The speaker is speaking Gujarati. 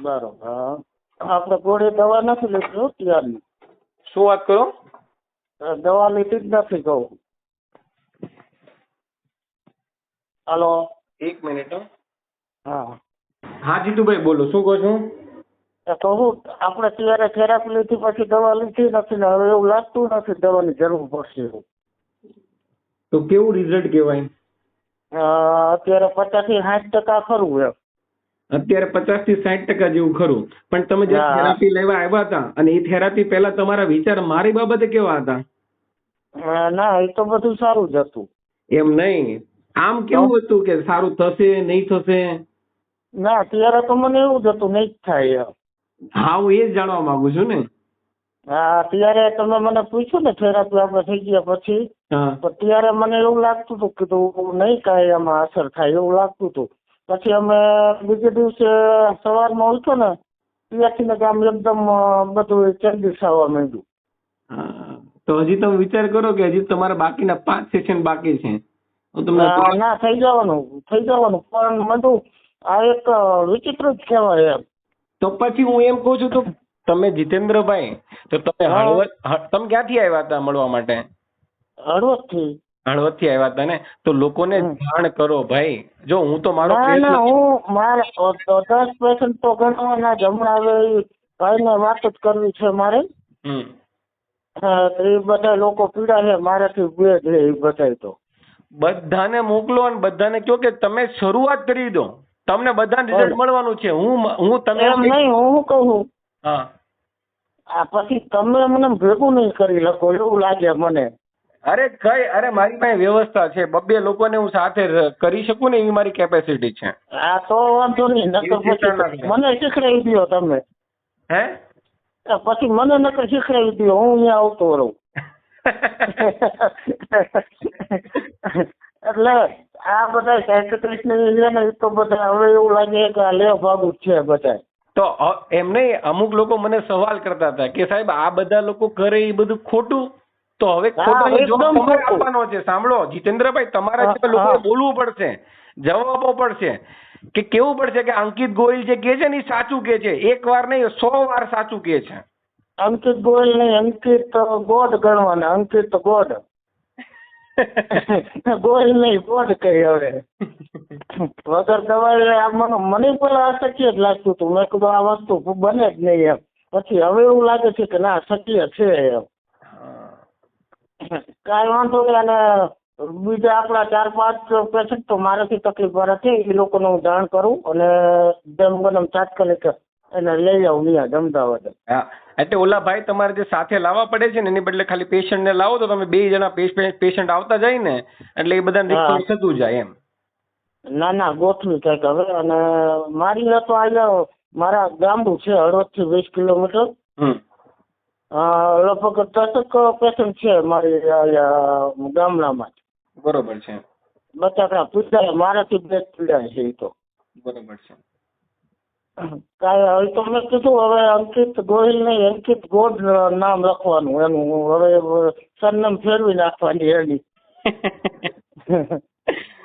બરોબર. આપણે ગોળી દવા નથી લીધી હો ત્યારની શું વાત કરો? દવા લીધી જ નથી કહું હાલો. એક મિનિટ હા. હા. જીતુભાઈ બોલો શું કહો છો? એ તો હું આપણે ત્યારે થેરાપી લીધી પછી દવા લીધી નથી ને હવે એવું લાગતું નથી દવાની જરૂર પડશે એવું. તો કેવું રિઝલ્ટ કહેવાય? અત્યારે પચાસથી સાઠ ટકા ખરું એમ. અત્યારે પચાસથી સાઠ ટકા જેવું ખરું. પણ તમે જે થેરાપી લેવા આવ્યા હતા અને એ થેરાપી પહેલા તમારા વિચાર મારી બાબતે કેવા હતા? ના એ તો બધું સારું જ હતું. એમ નહીં? આમ કેવું હતું કે સારું થશે નહીં થશે? ના ત્યારે તો મને એવું જ હતું નહીં થાય હા હું એ જ જાણવા માંગુ છું ને. હા ત્યારે તમે મને પૂછ્યું ને થેરાપી આપણે થઈ ગયા પછી. ત્યારે મને એવું લાગતું હતું કે તું નહીં કાંઈ એમાં અસર થાય એવું લાગતું હતું. પછી અમે બીજે દિવસે સવારમાં ઉઠો ને ત્યાંથી ગામ એકદમ બધું ચેન્જીસ આવવા માંડ્યું. તો હજી તમે વિચાર કરો કે હજી તમારા બાકીના પાંચ સેશન બાકી છે. ના ના થઈ જવાનું થઈ જવાનું પણ બધું આ એક વિચિત્ર જ કહેવાય એમ. તો પછી હું એમ કહું છું તો તમે જીતેન્દ્રભાઈ તો તમે હળવદ તમે ક્યાંથી આવ્યા હતા મળવા માટે? હળવદથી. હળવદથી આવ્યા હતા ને તો લોકોને જાણ કરો ભાઈ. જો હું તો મારો ના હું મારે દસ પેશન્ટ તો ગણવાના જ હમણાં હવે ભાઈને વાત જ કરવી છે મારે. એ બધા લોકો પીડા છે મારાથી બે જ એ બધા તો. બધાને મોકલો અને બધાને કહો કે તમે શરૂઆત કરી દો. તમને બધાને રિઝલ્ટ મળવાનું છે. હું હું તમે એમ નહીં હું કહું? હા. આ પછી તમે મને ભેગું નહીં કરી શકો એવું લાગે મને. અરે કઈ અરે મારી પાસે વ્યવસ્થા છે. બબ્બે લોકોને હું સાથે કરી શકું ને એવી મારી કેપેસિટી છે. આ તો વાંધો નહીં. નકર પછી મને શીખડાવી દો તમે. હે? પછી મને નકર શીખડાવી દો હું અહીંયા આવતો રહું. એટલે આ બધા સાયકેટ્રિસ્ટ ને તો બધા હવે એવું લાગે કે આ લે ભાગું છે બધા તો એમ નહીં અમુક લોકો મને સવાલ કરતા હતા કે સાહેબ આ બધા લોકો કરે એ બધું ખોટું? તો હવે તમારે આપવાનો છે સાંભળો જીતેન્દ્રભાઈ તમારા છે લોકોએ બોલવું પડશે જવાબો પડશે. કે કેવું પડશે કે અંકિત ગોયલ જે કે છે ને સાચું કે છે એક વાર નહીં સો વાર સાચું કે છે. અંકિત ગોયલ નહીં અંકિત ગોડ ગણવાના અંકિત ગોડ. ગોયલ નહીં ગોડ કહી હવે. વગર દવાઈ આ મને મને પેલા અશક્ય જ લાગતું હતું. મેં કીધું આ વસ્તુ બને જ નહીં એમ. પછી હવે એવું લાગે છે કે ના શક્ય છે એમ. કાંઈ વાંધો નહીં અને બીજા આપણા ચાર પાંચ પેશન્ટ તો મારાથી તકલીફ વાળા છે એ લોકોને હું જાણ કરું અને જેમ બને તાત્કાલિક એને લઈ આવું અહીંયા અમદાવાદ. હા એટલે ઓલા ભાઈ તમારે જે સાથે લાવવા પડે છે ને એની બદલે ખાલી પેશન્ટ ને લાવો તો તમે બે જણા પેશન્ટ આવતા જાય ને એટલે એ બધાને હા. રિકવર થતું જાય એમ. ના ના ગોઠવી કંઈક હવે અને મારી તો અહીંયા મારા ગામડું છે હળવદથી વીસ કિલોમીટર. લગભગ દસક પેશન્ટ છે મારી ગામડામાં. બરોબર છે. બટાકા પીડાય મારાથી બે જ પીડાય છે એ તો. બરોબર છે. હવે તો મેં કીધું હવે અંકિત ગોહિલ નહીં અંકિત ગોડ નામ લખવાનું એનું હવે સરનામ ફેરવી નાખવાની એની.